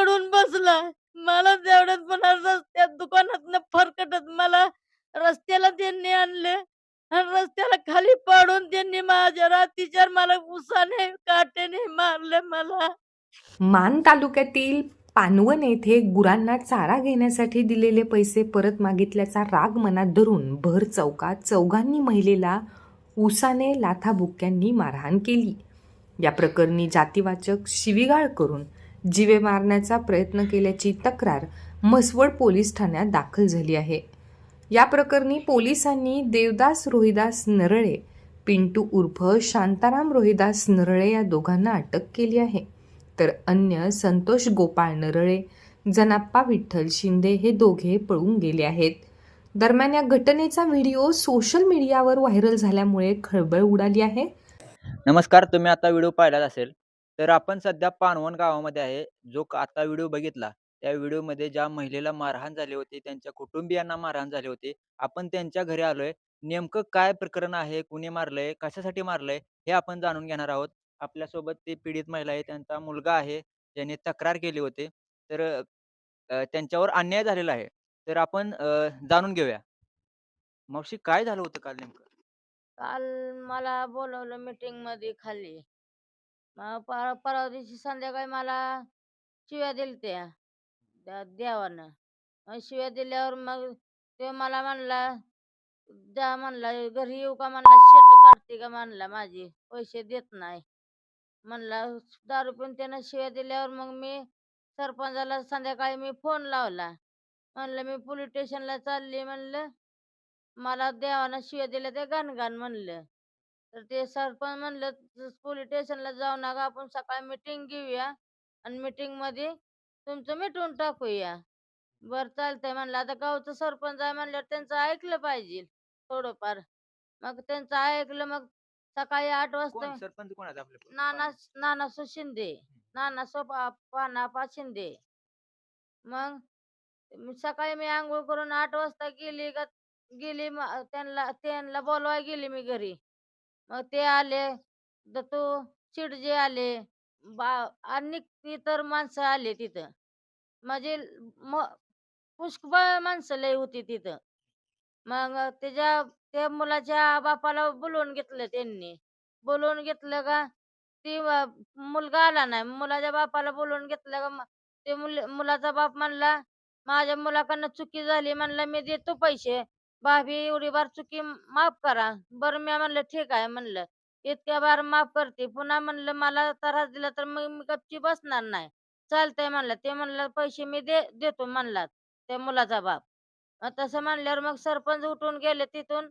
चढून बसला. मला तेवढ्यात पुन्हा रस्त्यात दुकानातनं फरकटत मला रस्त्याला त्यांनी आणले आणि रस्त्याला खाली पाडून त्यांनी माझ्या रातीच्या मला उसाने काटेने मारले मला. मान तालुक्यातील पानवन येथे गुरांना चारा घेण्यासाठी दिलेले पैसे परत मागितल्याचा राग मनात धरून भर चौकात चौघांनी महिलेला उसाने लाथाबुक्क्यांनी मारहाण केली. या प्रकरणी जातीवाचक शिवीगाळ करून जीवे मारण्याचा प्रयत्न केल्याची तक्रार म्हसवड पोलीस ठाण्यात दाखल झाली आहे. या प्रकरणी पोलिसांनी देवदास रोहिदास नरळे पिंटू उर्फ शांताराम रोहिदास नरळे या दोघांना अटक केली आहे. तर अन्य संतोष गोपाळ नरळे जनाप्पा विठ्ठल शिंदे हे दोघे पळून गेले आहेत. दरम्यान या घटनेचा व्हिडिओ सोशल मीडियावर व्हायरल झाल्यामुळे खळबळ उडाली आहे. नमस्कार तुम्ही आता व्हिडिओ पाहिलाच असेल. तर आपण सध्या पानवण गावामध्ये आहे. जो आता व्हिडिओ बघितला त्या व्हिडिओमध्ये ज्या महिलेला मारहाण झाली होती त्यांच्या कुटुंबियांना मारहाण झाली होती. आपण त्यांच्या घरी आलोय. नेमकं काय प्रकरण आहे? कुणी मारलंय? कशासाठी मारलंय? हे आपण जाणून घेणार आहोत. आपल्यासोबत ते पीडित महिला आहे. त्यांचा मुलगा आहे. ज्याने तक्रार केली होती. तर अ, त्यांच्यावर अन्याय झालेला आहे. तर आपण अ, जाणून घेऊया. मावशी काय झालं होतं काल नेमकं? काल मला बोलवलं मीटिंगमध्ये खाली. मग पर- परवा दिवशी संध्याकाळी मला शिव्या दिल्या त्या देवानं. मग शिव्या दिल्यावर मग ते मला म्हणला जा म्हणला घरी येऊ का म्हणला शेट काढते का म्हणला माझी पैसे देत नाही. म्हणला दारू पिऊन त्यानं शिव्या दिल्यावर मग मी सरपंचाला संध्याकाळी मी फोन लावला. म्हणलं मी पोलीस स्टेशनला चालली म्हणलं मला देवानं शिव्या दिल्या ते गणगण म्हणलं. तर ते सरपंच म्हणलं पोलीस स्टेशनला जाऊ नका आपण सकाळी मिटिंग घेऊया आणि मिटिंगमध्ये तुमचं मिटवून टाकूया. बर चालतंय म्हणलं. आता गावचं सरपंच आहे म्हणल्यावर त्यांचं ऐकलं पाहिजे थोडंफार. मग त्यांचं ऐकलं मग सकाळी आठ वाजता कोण? सरपंच कोण आहेत आपले नाना नानासू शिंदे. नानासू पानापा शिंदे. मग मी सकाळी मी आंघोळ करून आठ वाजता गेली का गेली म- त्यांना त्यांना बोलवाय गेली मी घरी. मग ते आले. दत्तू चिडजे आले. बा आणि इतर माणसं आले तिथं. म्हणजे म पुष्कळ माणसं लय होती तिथं. मग त्याच्या त्या मुलाच्या बापाला बोलवून घेतलं त्यांनी. बोलवून घेतलं का ती मुलगा आला नाही. मुलाच्या बापाला बोलवून घेतलं का ते मुल मुलाचा बाप म्हणला माझ्या मुलाकडनं चुकी झाली म्हणलं मी देतो पैसे. भाभी एवढी बार चुकी माफ करा. बरं मी म्हणलं ठीक आहे म्हणलं. इतक्या बार माफ करते. पुन्हा म्हणलं मला त्रास दिला तर मग मी गपची बसणार नाही. चालतंय म्हणलं. ते म्हणलं पैसे मी दे देतो म्हणला त्या मुलाचा बाप. तसं म्हणल्यावर मग सरपंच उठून गेले तिथून.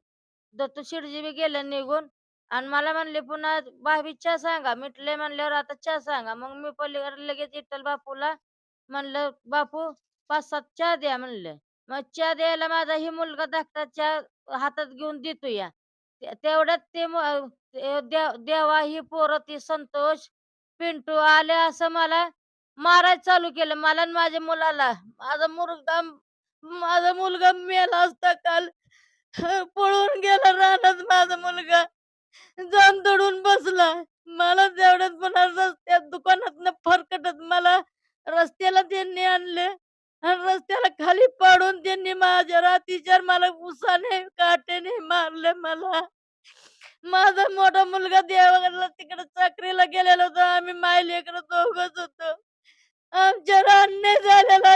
दत्तू शिडजी बी गेलं निघून. आणि मला म्हणले पुन्हा भाभी चहा सांगा. मिटले म्हणल्यावर आता चहा सांगा. मग मी पलीकडे लगेच इटल बापूला म्हणलं बापू पाच सात चहा द्या म्हणलं. मग चहा द्यायला माझा ही मुलगा धाकटा चहा हातात घेऊन देतो या तेवढ्यात ते देव- देवा ही पोरं ती संतोष पिंटू आले असं मला मारायला चालू केलं. मला माझ्या मुलाला माझा मुलगा माझा मुलगा मेला असता काल. पळून गेला रानात माझा मुलगा. जाऊन दडून बसला. मला तेवढ्यात पुन्हा रस्त्यात दुकानातनं फरकटत मला रस्त्याला त्यांनी आणले आणि रस्त्याला खाली पाडून त्यांनी माझ्या मला उसाने काटेने मारले मला. माझा मोठा मुलगा देवाला तिकडे चाकरीला गेलेला होता. आम्ही मायलेकडे दोघच होतो. आमच्या अन्याय झालेला.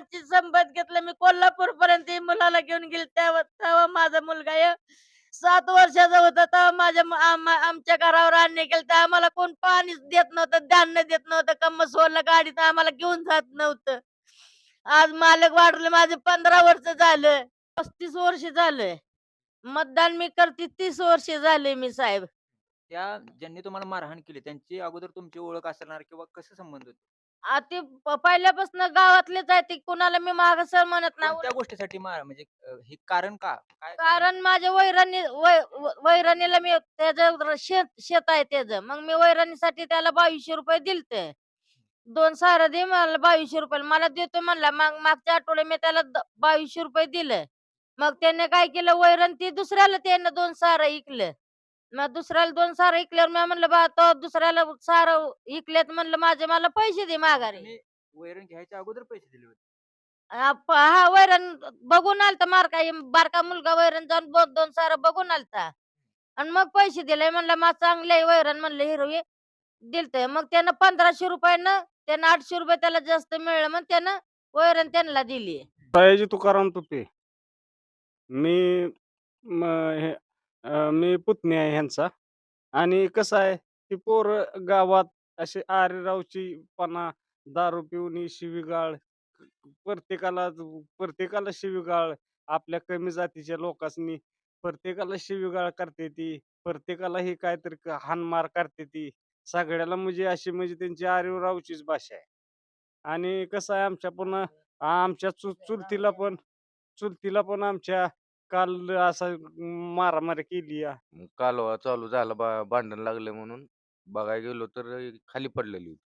मुलांची संबंध घेतलं. मी कोल्हापूर पर्यंत मुलाला घेऊन गेले. तेव्हा तेव्हा माझा मुलगा सात वर्षाचा होता. तेव्हा माझ्या आमच्या घरावर आणणे केलं. तर आम्हाला कोण पाणीच देत नव्हतं धान्य देत नव्हतं कम्म सोडलं गाडीत आम्हाला घेऊन जात नव्हतं. आज मालक वाढलं माझं पंधरा वर्ष झालं. पस्तीस वर्ष झालंय मतदान मी करते. तीस वर्ष झाले मी साहेब. त्या ज्यांनी तुम्हाला मारहाण केली त्यांची अगोदर तुमची ओळख असणार किंवा कसं संबंध होते? आ, ते प- पहिल्यापासून गावातलेच आहे ते कुणाला मी माग सर म्हणत नाही कोणत्या गोष्टीसाठी मार? म्हणजे अ, हे कारण का? काय कारण? माझ्या वैराणी वै- वै- वैरणीला मी त्याचं शेत शेत आहे त्याचं. मग मी वैरणीसाठी त्याला बावीसशे रुपये दिलते. दोन सारा दे मला बावीसशे रुपये मला देतो म्हणला मग मागच्या आठवड्यात मी त्याला द- बावीसशे रुपये दिले. मग त्याने काय केलं वैरण ती दुसऱ्याला त्यानं दोन सारा इकलं. मग दुसऱ्याला दोन सारा इकल्यावर मी म्हणलं बा तो दुसऱ्याला सारा इकल्यात म्हणलं माझे मला पैसे दे माघारी. वैरण घ्यायच्या अगोदर पैसे दिले होते. हा प- हा वैरण बघून आलता मारका बारका मुलगा वैरण जाऊन दोन दोन सारा बघून आलता. आणि मग पैसे दिले म्हणलं मा चांगले आहे वैरण म्हणलं हिरवी दिलते मग त्यानं पंधराशे रुपयानं त्यानं आठशे रुपये त्याला जास्त मिळलं मग त्यानं वैरण त्यांना दिली. सयाजी तुकाराम तुपे. मी म हे अ, मी पुतणी आहे ह्यांचा. आणि कसं आहे ती पोरं गावात असे आरेरावची पणा दारू पिऊन ही शिवीगाळ प्रत्येकाला प्रत्येकाला शिवीगाळ आपल्या कमी जातीच्या लोकांनी प्रत्येकाला शिवीगाळ करते ती प्रत्येकाला ही काहीतरी क- हाणमार करते ती. सगळ्याला म्हणजे अशी म्हणजे त्यांची आरेरावचीच भाषा आहे. आणि कसं आहे आमच्या पुन्हा आमच्या चु चुलतीला पण चुलतीला पण आमच्या काल असं मारामारी केली या. मग कालवा चालू झाला बा भांडण लागले म्हणून. बघायला गेलो तर खाली पडलेली होती.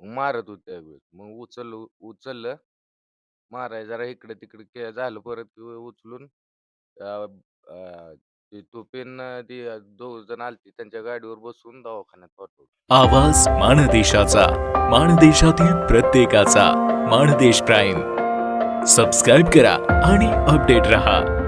मग मारत होती त्यावेळेस मग उचललं उचललं. माराय जरा इकडे तिकडे के झालं परत उचलून. अं, अं, ते तुपेन ती दोघ जण आलती त्यांच्या गाडीवर बसून दवाखान्यात पाठवलं. आवाज माणदेशाचा. माणदेशातील प्रत्येकाचा. माणदेश प्राईम. सबस्क्राईब करा आणि अपडेट रहा.